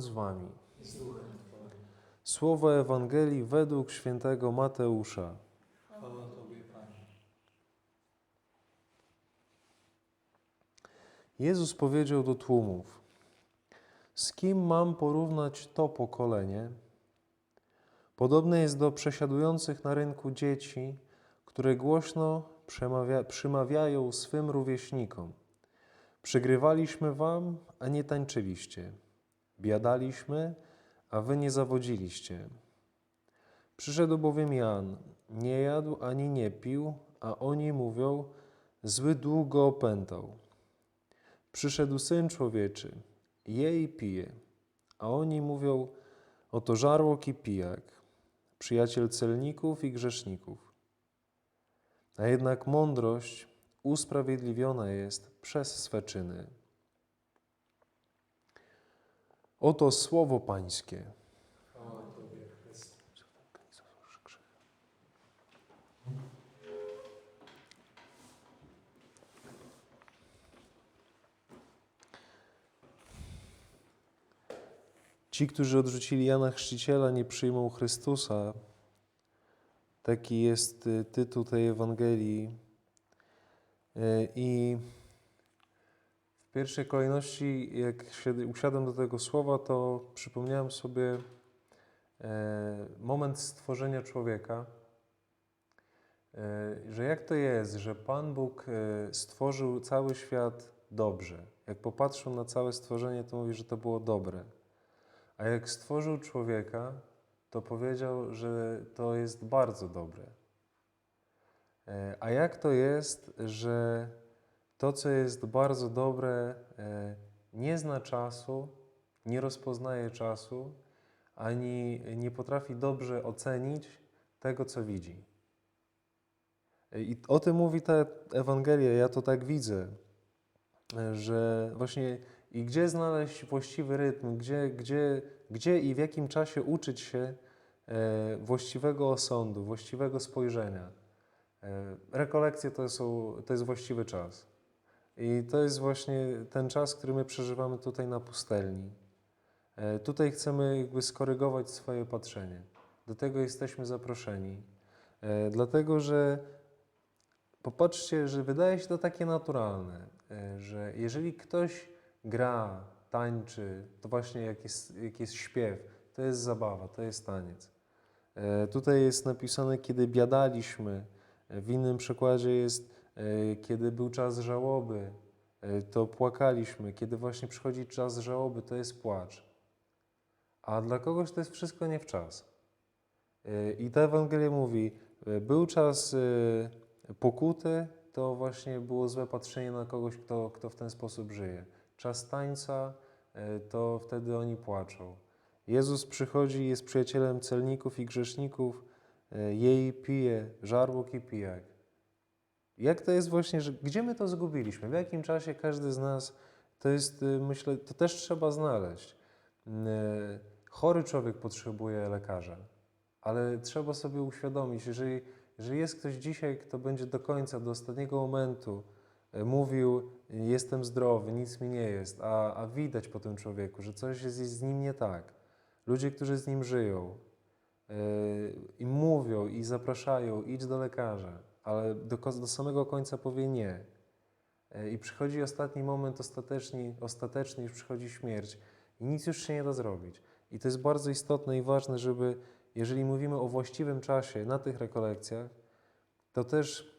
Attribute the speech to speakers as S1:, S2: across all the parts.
S1: Pan z wami. Słowo Ewangelii według świętego Mateusza. Jezus powiedział do tłumów: Z kim mam porównać to pokolenie? Podobne jest do przesiadujących na rynku dzieci, które głośno przemawia, przymawiają swym rówieśnikom: Przygrywaliśmy wam, a nie tańczyliście. Biadaliśmy, a wy nie zawodziliście. Przyszedł bowiem Jan, nie jadł ani nie pił, a oni mówią: Zły dług go opętał. Przyszedł Syn Człowieczy, je i pije, a oni mówią, oto żarłok i pijak, przyjaciel celników i grzeszników. A jednak mądrość usprawiedliwiona jest przez swe czyny. Oto słowo Pańskie. Ci, którzy odrzucili Jana Chrzciciela, nie przyjmą Chrystusa. Taki jest y, tytuł tej Ewangelii. Y, I w pierwszej kolejności, jak się usiadłem do tego słowa, to przypomniałem sobie e, moment stworzenia człowieka. E, Że jak to jest, że Pan Bóg e, stworzył cały świat dobrze. Jak popatrzył na całe stworzenie, to mówi, że to było dobre. A jak stworzył człowieka, to powiedział, że to jest bardzo dobre. A jak to jest, że to, co jest bardzo dobre, e, nie zna czasu, nie rozpoznaje czasu, ani nie potrafi dobrze ocenić tego, co widzi? I o tym mówi ta Ewangelia, ja to tak widzę, e, że właśnie i gdzie znaleźć właściwy rytm, gdzie, gdzie, gdzie i w jakim czasie uczyć się e, właściwego osądu, właściwego spojrzenia. Rekolekcje to, są, to jest właściwy czas. I to jest właśnie ten czas, który my przeżywamy tutaj na pustelni. E, tutaj chcemy jakby skorygować swoje patrzenie. Do tego jesteśmy zaproszeni. E, dlatego, że popatrzcie, że wydaje się to takie naturalne, e, że jeżeli ktoś gra, tańczy, to właśnie jak jest, jak jest śpiew, to jest zabawa, to jest taniec. Tutaj jest napisane, kiedy biadaliśmy, w innym przykładzie jest, kiedy był czas żałoby, e, to płakaliśmy, kiedy właśnie przychodzi czas żałoby, to jest płacz. A dla kogoś to jest wszystko nie w czas. E, I ta Ewangelia mówi, e, był czas e, pokuty, to właśnie było złe patrzenie na kogoś, kto, kto w ten sposób żyje. Czas tańca, e, to wtedy oni płaczą. Jezus przychodzi, jest przyjacielem celników i grzeszników, e, je i pije, żarłok i pijak. Jak to jest właśnie, że gdzie my to zgubiliśmy? W jakim czasie każdy z nas, to jest, y, myślę, to też trzeba znaleźć. Y, Chory człowiek potrzebuje lekarza, ale trzeba sobie uświadomić, jeżeli, jeżeli jest ktoś dzisiaj, kto będzie do końca, do ostatniego momentu y, mówił, jestem zdrowy, nic mi nie jest, a, a widać po tym człowieku, że coś jest z nim nie tak. Ludzie, którzy z nim żyją, i mówią, i zapraszają, idź do lekarza, ale do, do samego końca powie nie. E, I przychodzi ostatni moment, ostateczny, ostateczny, już przychodzi śmierć i nic już się nie da zrobić. I to jest bardzo istotne i ważne, żeby, jeżeli mówimy o właściwym czasie na tych rekolekcjach, to też,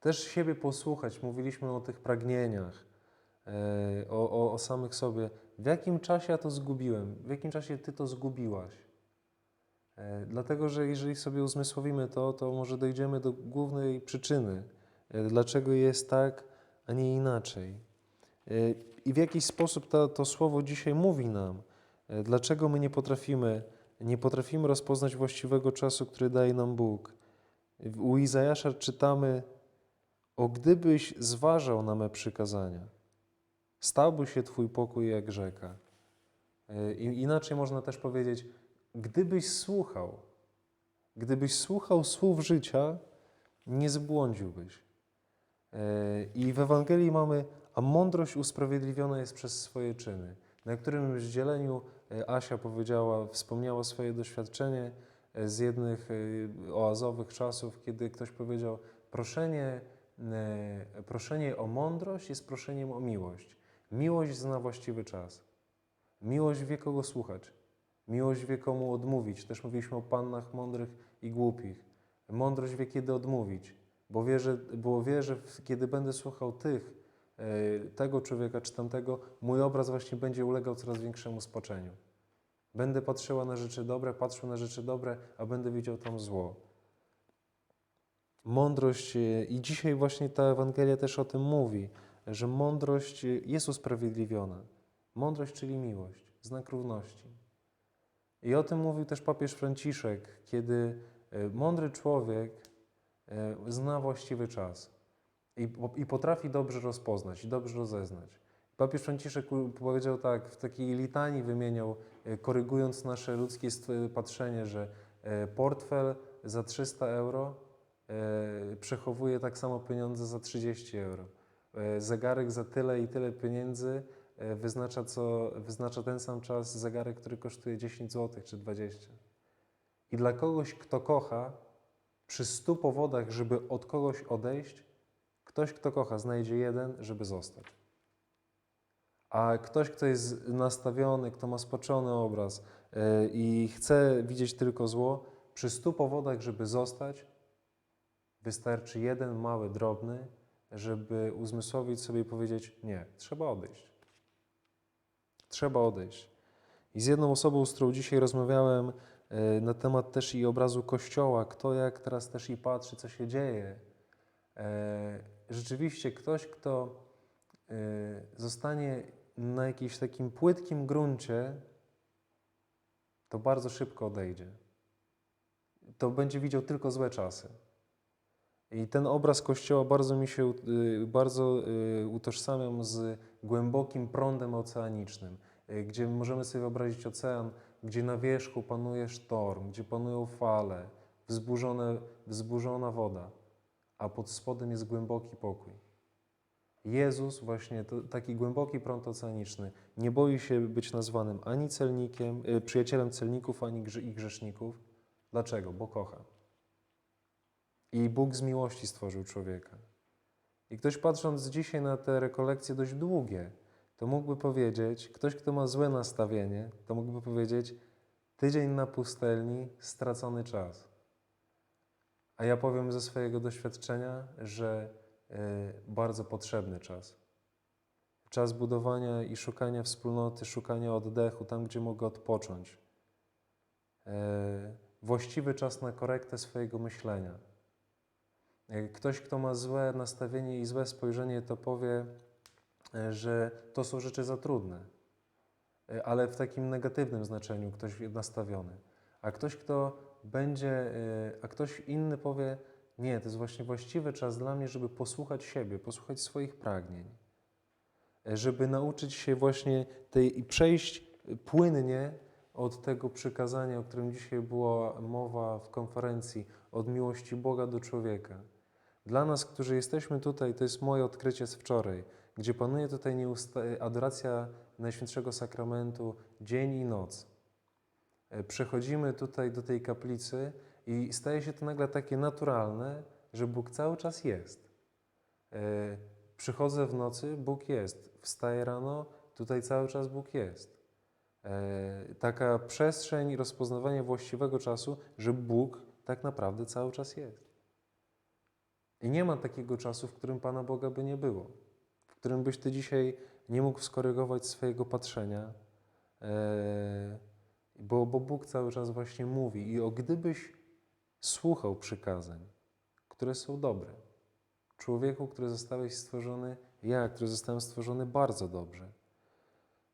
S1: też siebie posłuchać. Mówiliśmy o tych pragnieniach, e, o, o, o samych sobie. W jakim czasie ja to zgubiłem? W jakim czasie ty to zgubiłaś? E, Dlatego, że jeżeli sobie uzmysłowimy to, to może dojdziemy do głównej przyczyny, e, dlaczego jest tak, a nie inaczej. E, I w jakiś sposób to, to słowo dzisiaj mówi nam, dlaczego my nie potrafimy, nie potrafimy rozpoznać właściwego czasu, który daje nam Bóg. U Izajasza czytamy, o gdybyś zważał na me przykazania, stałby się Twój pokój jak rzeka. I inaczej można też powiedzieć, gdybyś słuchał, gdybyś słuchał słów życia, nie zbłądziłbyś. E, I w Ewangelii mamy, a mądrość usprawiedliwiona jest przez swoje czyny. Na którymś dzieleniu e, Asia powiedziała, wspomniała swoje doświadczenie e, z jednych oazowych czasów, kiedy ktoś powiedział, proszenie, proszenie o mądrość jest proszeniem o miłość. Miłość zna właściwy czas. Miłość wie, kogo słuchać. Miłość wie, komu odmówić. Też mówiliśmy o pannach mądrych i głupich. Mądrość wie, kiedy odmówić, bo wie, że, bo wie, że kiedy będę słuchał tych, e, tego człowieka czy tamtego, mój obraz właśnie będzie ulegał coraz większemu spaczeniu. Będę patrzyła na rzeczy dobre, patrzył na rzeczy dobre, a będę widział tam zło. Mądrość, e, i dzisiaj właśnie ta Ewangelia też o tym mówi, że mądrość e, jest usprawiedliwiona. Mądrość, czyli miłość, znak równości. I o tym mówił też papież Franciszek, kiedy e, mądry człowiek e, zna właściwy czas i, potrafi dobrze rozpoznać i dobrze rozeznać. Papież Franciszek powiedział tak, w takiej litanii wymieniał, e, korygując nasze ludzkie patrzenie, że portfel za 300 euro przechowuje tak samo pieniądze za 30 euro. Zegarek za tyle i tyle pieniędzy wyznacza, co, wyznacza ten sam czas zegarek, który kosztuje 10 zł czy 20. I dla kogoś, kto kocha, przy stu powodach, żeby od kogoś odejść, ktoś, kto kocha, znajdzie jeden, żeby zostać. A ktoś, kto jest nastawiony, kto ma spaczony obraz e, i chce widzieć tylko zło, przy stu powodach, żeby zostać, wystarczy jeden mały, drobny, żeby uzmysłowić sobie i powiedzieć: Nie, trzeba odejść. Trzeba odejść. I z jedną osobą, z którą dzisiaj rozmawiałem e, na temat też i obrazu Kościoła, kto jak teraz też i patrzy, co się dzieje. E, Rzeczywiście ktoś, kto e, zostanie na jakimś takim płytkim gruncie, to bardzo szybko odejdzie. To będzie widział tylko złe czasy. I ten obraz Kościoła bardzo mi się, y, bardzo y, utożsamiam z głębokim prądem oceanicznym, y, gdzie możemy sobie wyobrazić ocean, gdzie na wierzchu panuje sztorm, gdzie panują fale, wzburzone, wzburzona woda, a pod spodem jest głęboki pokój. Jezus, właśnie to, taki głęboki prąd oceaniczny, nie boi się być nazwanym ani celnikiem, y, przyjacielem celników, ani grze- i grzeszników. Dlaczego? Bo kocha. I Bóg z miłości stworzył człowieka. I ktoś patrząc dzisiaj na te rekolekcje dość długie, to mógłby powiedzieć, ktoś, kto ma złe nastawienie, to mógłby powiedzieć, tydzień na pustelni, stracony czas. A ja powiem ze swojego doświadczenia, że y, bardzo potrzebny czas. Czas budowania i szukania wspólnoty, szukania oddechu, tam gdzie mogę odpocząć. E, właściwy czas na korektę swojego myślenia. E, Ktoś, kto ma złe nastawienie i złe spojrzenie, to powie, e, że to są rzeczy za trudne, E, ale w takim negatywnym znaczeniu ktoś nastawiony. A ktoś, kto będzie, a ktoś inny powie, nie, to jest właśnie właściwy czas dla mnie, żeby posłuchać siebie, posłuchać swoich pragnień, żeby nauczyć się właśnie tej i przejść płynnie od tego przykazania, o którym dzisiaj była mowa w konferencji, od miłości Boga do człowieka. Dla nas, którzy jesteśmy tutaj, to jest moje odkrycie z wczoraj, gdzie panuje tutaj adoracja Najświętszego Sakramentu dzień i noc. E, Przechodzimy tutaj do tej kaplicy i staje się to nagle takie naturalne, że Bóg cały czas jest. E, Przychodzę w nocy, Bóg jest. Wstaję rano, tutaj cały czas Bóg jest. E, Taka przestrzeń rozpoznawania właściwego czasu, że Bóg tak naprawdę cały czas jest. I nie ma takiego czasu, w którym Pana Boga by nie było, w którym byś Ty dzisiaj nie mógł skorygować swojego patrzenia, e, bo, bo Bóg cały czas właśnie mówi. I o gdybyś słuchał przykazań, które są dobre, człowieku, który zostałeś stworzony, ja, który zostałem stworzony bardzo dobrze,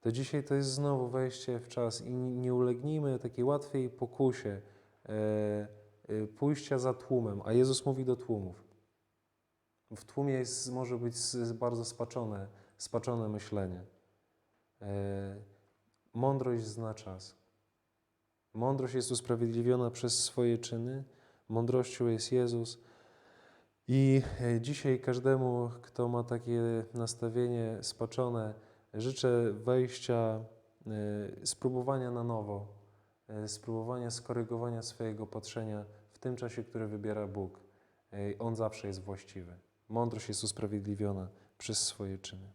S1: to dzisiaj to jest znowu wejście w czas i nie ulegnijmy takiej łatwej pokusie e, e, pójścia za tłumem, a Jezus mówi do tłumów. W tłumie jest, może być bardzo spaczone, spaczone myślenie. E, mądrość zna czas. Mądrość jest usprawiedliwiona przez swoje czyny, mądrością jest Jezus. I e, dzisiaj każdemu, kto ma takie nastawienie spaczone, życzę wejścia, e, spróbowania na nowo, spróbowania skorygowania swojego patrzenia w tym czasie, który wybiera Bóg. On zawsze jest właściwy. Mądrość jest usprawiedliwiona przez swoje czyny.